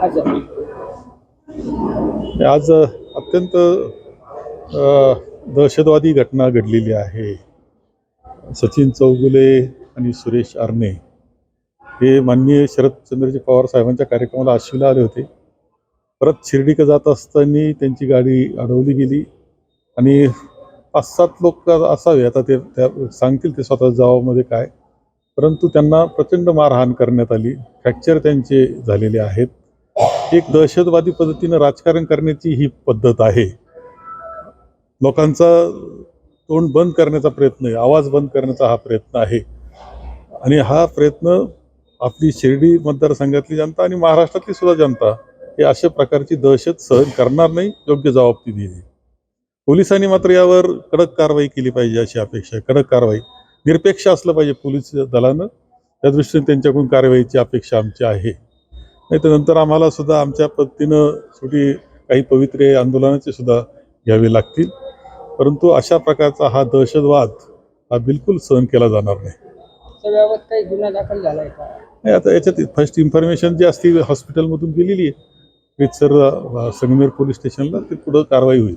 आज अत्यंत दहशतवादी घटना घडलेली आहे. सचिन चौगुले आणि सुरेश आरणे हे माननीय शरदचंद्रजी पवार साहेबांच्या कार्यक्रमाला आशिवला आले होते. परत शिर्डीकडे जात असताना त्यांची गाडी अडवली गेली आणि पाच सात लोक असावे. आता ते त्या सांगतील ते स्वतः जावामध्ये काय. परंतु त्यांना प्रचंड मारहाण करण्यात आली. फ्रॅक्चर त्यांचे झालेले आहेत. एक दहशतवादी पद्धतीनं राजकारण करण्याची ही पद्धत आहे. लोकांचा तोंड बंद करण्याचा प्रयत्न आहे आवाज बंद करण्याचा हा प्रयत्न आहे. आणि हा प्रयत्न आपली शिर्डी मतदारसंघातली जनता आणि महाराष्ट्रातली सुद्धा जनता हे अशा प्रकारची दहशत सहन करणार नाही योग्य जबाबदारी दिली पोलिसांनी मात्र यावर कडक कारवाई केली पाहिजे अशी अपेक्षा आहे कडक कारवाई. निरपेक्ष असलं पाहिजे पोलीस दलानं त्या दृष्टीने त्यांच्याकडून कारवाईची अपेक्षा आमची आहे. नाही तर नंतर आम्हाला सुद्धा आमच्या पद्धतीनं शेवटी काही पवित्रे आंदोलनाचे सुद्धा घ्यावे लागतील. परंतु अशा प्रकारचा हा दहशतवाद हा बिलकुल सहन केला जाणार नाही. काही गुन्हा दाखल झालाय का? नाही आता याच्यात फर्स्ट इन्फॉर्मेशन जी असती हॉस्पिटलमधून गेलेली आहे रितसर अ, संगमेर पोलीस स्टेशनला ते पुढं कारवाई होईल.